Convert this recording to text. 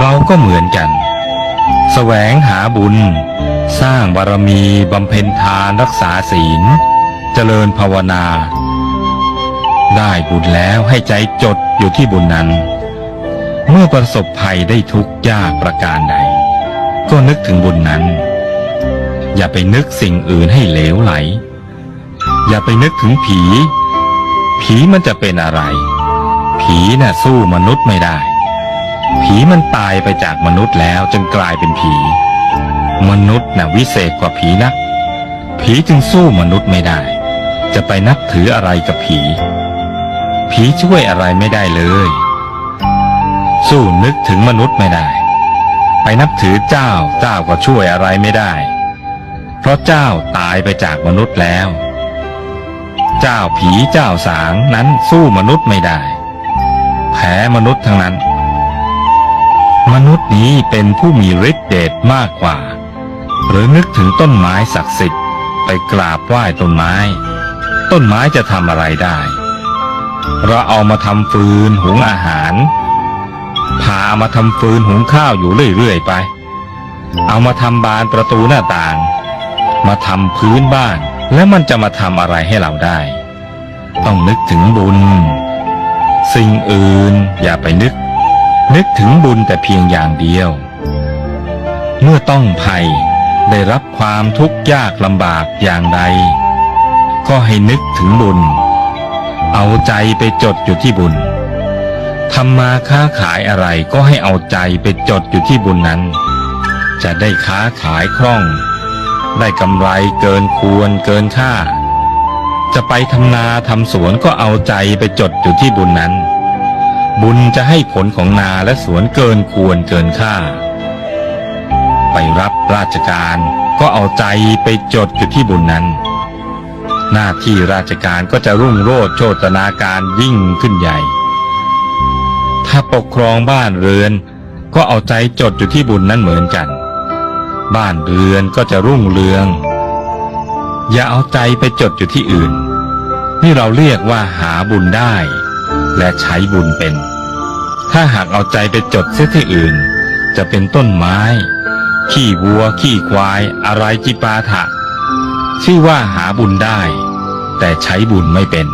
เราก็เหมือนกันแสวงหาบุญ สร้างบารมีบำเพ็ญทานรักษาศีล เจริญภาวนา ได้บุญแล้วให้ใจจดอยู่ที่บุญนั้น เมื่อประสบภัยได้ทุกข์ยากประการใด ก็นึกถึงบุญนั้น อย่าไปนึกสิ่งอื่นให้เหลวไหล อย่าไปนึกถึงผี ผีมันจะเป็นอะไร ผีน่ะสู้มนุษย์ไม่ได้ ผีมันตายไปจากมนุษย์แล้วจึงกลายเป็นผี มนุษย์น่ะวิเศษกว่าผีนัก ผีจึงสู้มนุษย์ไม่ได้ จะไปนับถืออะไรกับผี ผีช่วยอะไรไม่ได้เลย สู้นึกถึงมนุษย์ไม่ได้ ไปนับถือเจ้าเจ้าก็ช่วยอะไรไม่ได้ เพราะเจ้าตายไปจากมนุษย์แล้ว เจ้าผีเจ้าสางนั้นสู้มนุษย์ไม่ได้ แพ้มนุษย์ทั้งนั้น มนุษย์นี้เป็นผู้มีฤทธิ์เดชมากกว่า หรือนึกถึงต้นไม้ศักดิ์สิทธิ์ ไปกราบไหว้ต้นไม้ ต้นไม้จะทำอะไรได้ เราเอามาทำฟืนหุงอาหารพาเอามาทำฟืนหุงข้าวอยู่เรื่อยๆไป เอามาทำบานประตูหน้าต่าง มาทำพื้นบ้าน แล้วมันจะมาทำอะไรให้เราได้ ต้องนึกถึงบุญ สิ่งอื่นอย่าไปนึก นึกถึงบุญแต่เพียงอย่างเดียว เมื่อต้องภัยได้รับความทุกข์ยากลำบากอย่างใด ก็ให้นึกถึงบุญ เอาใจไปจดอยู่ที่บุญทำมาค้าขายอะไรก็ให้เอาใจไปจดอยู่ที่บุญนั้น จะได้ค้าขายคล่อง ได้กำไรเกินควรเกินค่า จะไปทำนาทำสวนก็เอาใจไปจดอยู่ที่บุญนั้น บุญจะให้ผลของนาและสวนเกินควรเกินค่า ไปรับราชการก็เอาใจไปจดอยู่ที่บุญนั้น หน้าที่ราชการก็จะรุ่งโรจน์โชตนาการยิ่งขึ้นใหญ่ ถ้าปกครองบ้านเรือนก็เอาใจจดอยู่ที่บุญนั้นเหมือนกัน บ้านเรือนก็จะรุ่งเรือง อย่าเอาใจไปจดอยู่ที่อื่น นี่เราเรียกว่าหาบุญได้ และใช้บุญเป็น ถ้าหากเอาใจไปจดเสียที่อื่น จะเป็นต้นไม้ ขี้วัว ขี้ควาย อะไรจิปาถะ ชื่อว่าหาบุญได้ แต่ใช้บุญไม่เป็น